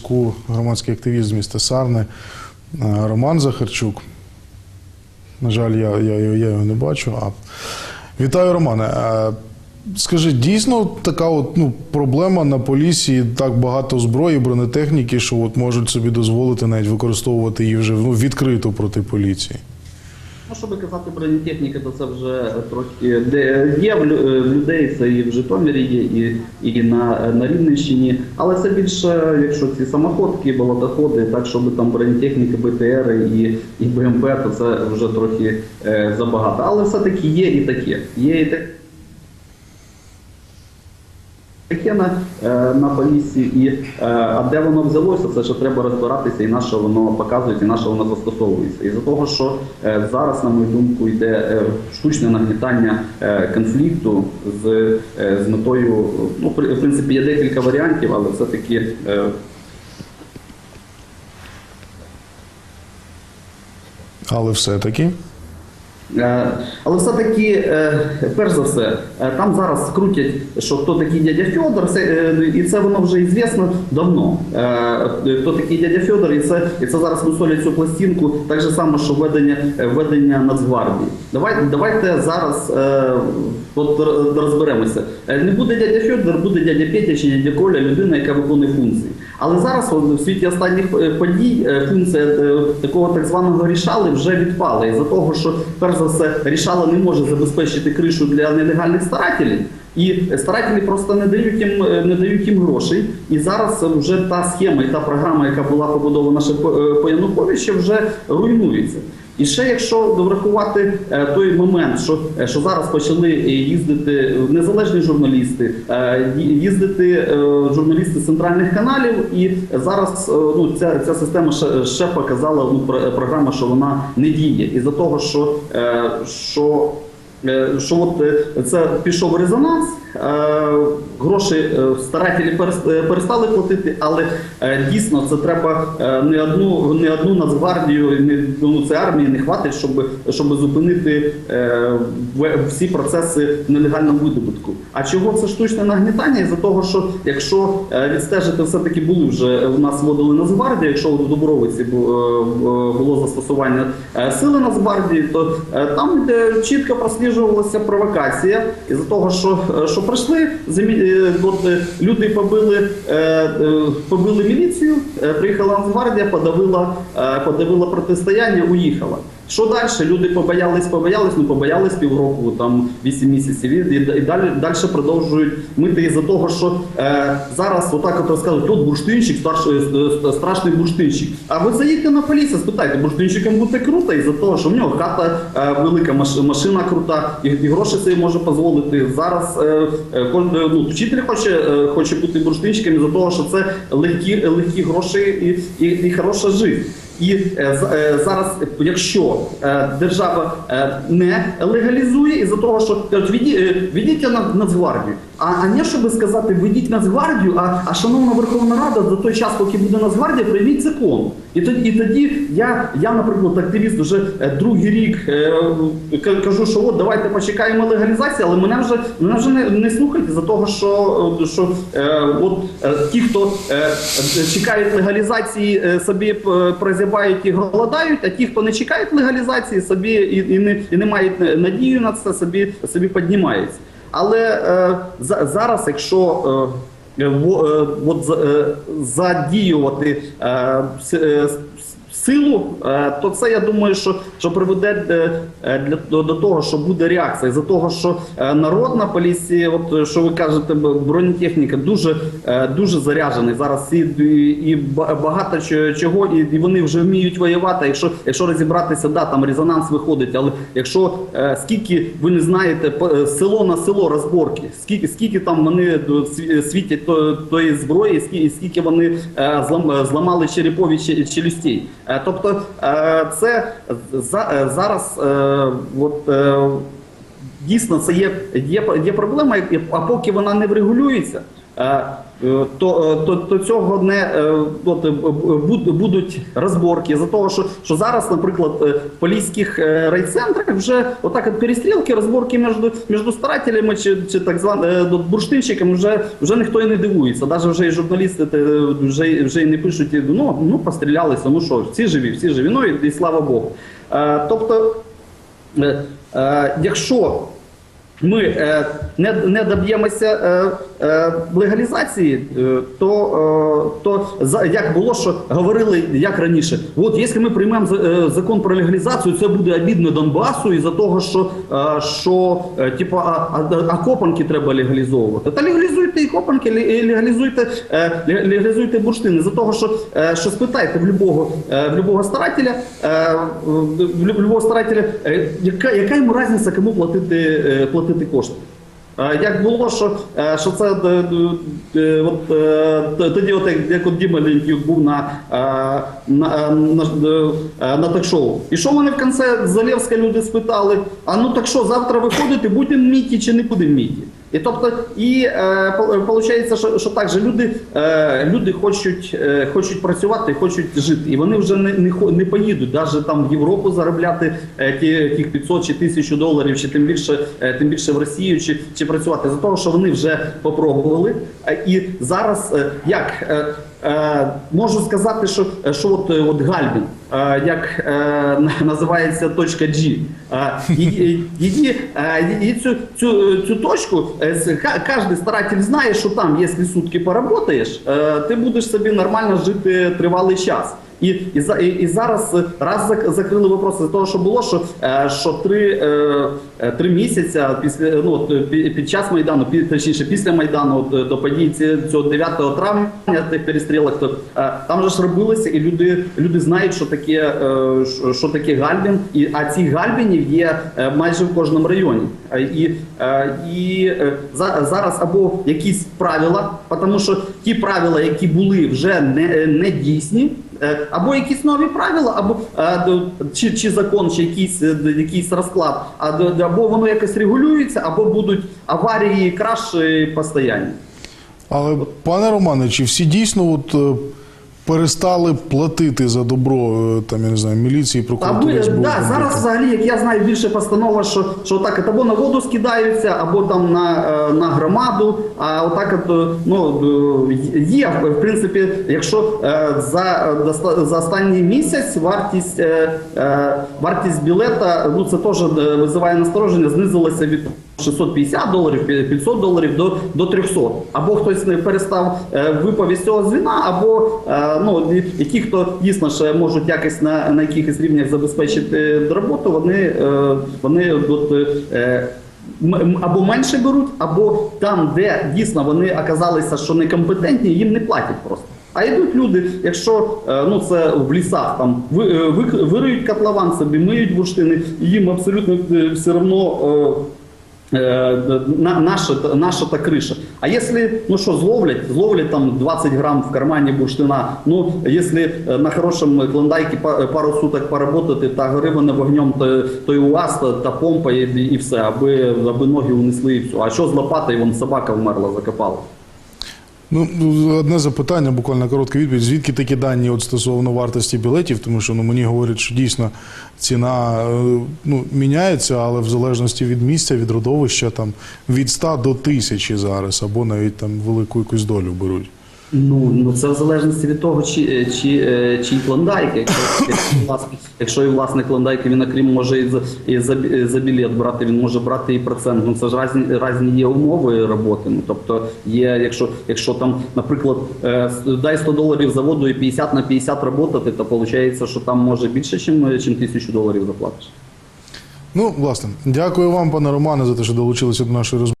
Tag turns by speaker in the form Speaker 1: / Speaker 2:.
Speaker 1: зв'язку громадський активіст з міста Сарни е, Роман Захарчук. На жаль, я, я, я його не бачу. А... Вітаю, Романе. Е, Скажи, дійсно така от, ну, проблема на полісі, так багато зброї, бронетехніки, що от можуть собі дозволити навіть використовувати її вже ну, відкрито проти поліції.
Speaker 2: Ну, щоб казати бронетехніка, то це вже трохи де є в лю- людей, це і в Житомирі є, і, і на, на Рівненщині. Але це більше, якщо ці самоходки, болотоходи, так щоб там бронетехніки, БТР і, і БМП, то це вже трохи е, забагато. Але все-таки є і таке. Є і таке. Таке на, е, на полісі, і е, а де воно взялося, це ще треба розбиратися, і на що воно показує, і на що воно застосовується. І за того, що е, зараз, на мою думку, йде штучне нагнітання конфлікту з, з метою, ну, в принципі, є декілька варіантів, але все-таки
Speaker 1: Але все-таки.
Speaker 2: Е, Але все-таки, е, перш за все, е, там зараз крутять, що хто такий дядя Федор, е, і це воно вже ізвісно давно. Хто такий дядя Федор, і це, і це зараз мусолять цю пластинку, так же само, що введення, е, введення Нацгвардії. Давайте, давайте зараз от розберемося. Не буде дядя Федор, буде дядя Петя чи дядя Коля, людина, яка виконує функції. Але зараз в світі останніх подій функція такого так званого рішали вже відпала. Із-за того, що перш за все рішала не може забезпечити кришу для нелегальних старателів. І старателі просто не дають їм е, не дають їм грошей. І зараз вже та схема і та програма, яка була побудована ще по, е, Януковичу, вже руйнується. І ще якщо врахувати е, той момент, що, е, що зараз почали е, їздити незалежні журналісти, їздити журналісти центральних каналів, і зараз ну, ця, ця система ще, ще показала ну, про- програма, що вона не діє. Із-за того, що, що що от е, це пішов резонанс, е, гроші е, старателі е, перестали платити, але е, дійсно це треба е, не одну не одну нацгвардію, не ну, це армії не хватить, щоб, щоб зупинити е, всі процеси в нелегальному видобутку. А чого це штучне нагнітання? Із-за того, що якщо е, відстежити, все-таки були вже у нас вводили Нацгвардію, якщо у Дубровиці бу- е, е, було застосування е, сили Нацгвардії, то е, там де чітко просліджувалася провокація із-за того, що, е, що прийшли, е, е, люди побили, побили міліцію, приїхала Нацгвардія, подавила, подавила протистояння, уїхала. Що далі? Люди побоялись, побоялись, ну побоялись півроку, там 8 місяців, і, і, і далі, далі продовжують мити із-за того, що е, зараз отак от розказують, тут бурштинщик, старший, е, страшний бурштинщик. А ви заїдьте на поліцію, спитайте, бурштинщикам буде круто із-за того, що в нього хата е, велика, машина крута, і, і гроші собі може дозволити. Зараз е, е, е, ну, вчитель хоче, е, хоче бути бурштинщиком із-за того, що це легкі, легкі гроші і, і, і хороша життя. І е, е, зараз, е, якщо держава не легалізує, із-за того, що кажуть, «Віді- е, відійдіть на Нацгвардію. А, а не щоб сказати, ведіть Нацгвардію, а, а шановна Верховна Рада, за той час, поки буде Нацгвардія, прийміть закон. І тоді, і тоді я, я, наприклад, активіст вже е, другий рік е, кажу, що от давайте почекаємо легалізації, але мене вже мене вже не, не слухають за того, що, е, що от ті, хто чекають легалізації, собі прозябають і голодають, а ті, хто не чекають легалізації, собі і, і, не, і не мають надію на це, собі, собі піднімаються. Але е, за, зараз, якщо е, е, е, от, е, задіювати е, е, силу, е, то це я думаю, що, що приведе е, е, для, до, того, що буде реакція. За того, що е, народ на полісі, от що ви кажете, бронетехніка дуже, дуже заряджений. Зараз і, і багато чого, і, вони вже вміють воювати. Якщо, якщо розібратися, да, там резонанс виходить, але якщо скільки ви не знаєте, село на село розборки, скільки, скільки там вони світять тої зброї, скільки, скільки вони злам, зламали черепові че- челюстей. Е, тобто е, це е, зараз от, дійсно це є, є, є проблема, а поки вона не врегулюється. Е, то, е, то, то цього не е, от, будуть розборки за того, що, що зараз, наприклад, в поліських райцентрах вже отак от перестрілки, розборки між, між старателями чи, чи так званими бурштинщиками вже, вже ніхто і не дивується. Навіть вже і журналісти вже, вже і не пишуть, ну, ну пострілялися, ну що, всі живі, всі живі, ну і, і слава Богу. Тобто, якщо ми не, не доб'ємося е, е, легалізації, е, то, е, то за, як було, що говорили як раніше, от якщо ми приймемо е, закон про легалізацію, це буде обідно Донбасу із-за того, що, е, що е, типу, а, а, а копанки треба легалізовувати. Та легалізуйте і копанки, і легалізуйте, е, легалізуйте бурштини. За того, що, е, що спитайте в любого, е, в любого старателя, е, в любого старателя, е, яка, яка йому різниця, кому платити, е, платити кошти. Е, Як було, що, е, що це е, от, тоді, от, як, от Діма Лінтюк був на, на, на, на ток-шоу. І що вони в кінці Залєвська люди спитали: а ну так що, завтра виходити, будемо в міті чи не будемо в міті? І тобто, і е, виходить, що, що так же люди, е, люди хочуть, е, хочуть працювати, хочуть жити, і вони вже не, не, не поїдуть навіть там в Європу заробляти е, ті, тих 500 чи 1000 доларів, чи тим більше, е, тим більше в Росію, чи, чи працювати за того, що вони вже попробували. Е, І зараз е, як е, можу сказати, що, е, що от, е, от Гальбін, е, як е, називається точка G. Е, Її, її, е, цю, цю, цю точку е, кожен старатель знає, що там, якщо сутки поработаєш, е, ти будеш собі нормально жити тривалий час. І, і, і, і зараз е, раз закрили вопрос того, що було, що, е, що три, е, три місяці після ну, під час Майдану, точніше після Майдану, до подій ці- цього 9 травня тих перестрілок, то там же ж робилося, і люди, люди знають, що таке, що- таке Гальбін, і, а цих Гальбінів є майже в кожному районі. І, і за, зараз або якісь правила, тому що ті правила, які були, вже не, не дійсні. Е, Або якісь нові правила, або е, чи, чи закон, чи якийсь, е, якийсь розклад, або воно якось регулюється, або будуть аварії краші постійні.
Speaker 1: Але пане Романе, чи всі дійсно от перестали платити за добро е, там, я не знаю, міліції,
Speaker 2: Та
Speaker 1: прокуратурі?
Speaker 2: ви, да, зараз взагалі, як я знаю, більше постанова, що, що так або на воду скидаються, або там на, е, на громаду. А отак от, е, ну, є, в принципі, якщо за, за останній місяць вартість, вартість білета, ну це теж визиває настороження, знизилася від 650 доларів, 500 доларів до, до 300. Або хтось не перестав е, випав із цього звіна, або е, ну, і- які, хто дійсно ще можуть якось на, на якихось рівнях забезпечити роботу, вони, е, вони от, е, або менше беруть, або там, де дійсно вони оказалися, що некомпетентні, їм не платять просто. А йдуть люди, якщо е, ну це в лісах там ви, е, ви, вириють котлован собі, миють бурштини, їм абсолютно е, все одно. Е, на, наша, наша та криша. А якщо, ну що, зловлять, зловлять там 20 грам в кармані бурштина, ну, якщо е, на хорошому клондайке па- пару суток поработати та гриване вогнем, то, то і у вас та, та помпа і, і все, аби, аби ноги унесли і все. А що з лопатою, вон собака вмерла, закопала.
Speaker 1: Ну, одне запитання, буквально коротка відповідь. Звідки такі дані от стосовно вартості білетів? Тому що ну, мені говорять, що дійсно ціна е, ну, міняється, але в залежності від місця, від родовища, там від 100 до 1000 зараз, або навіть там велику якусь долю беруть.
Speaker 2: Ну, ну це в залежності від того, чи, е, чи, е, чий клондайк. Якщо, якщо, і власник клондайки, він окрім може і за, і за, і за білет брати, він може брати і процент. Ну це ж різні, різні є умови роботи. Ну тобто є, якщо, якщо там, наприклад, е, дай 100 доларів за воду і 50 на 50 роботати, то виходить, що там може більше, ніж чим тисячу доларів заплатиш.
Speaker 1: Ну, власне, дякую вам, пане Романе, за те, що долучилися до нашої розмови.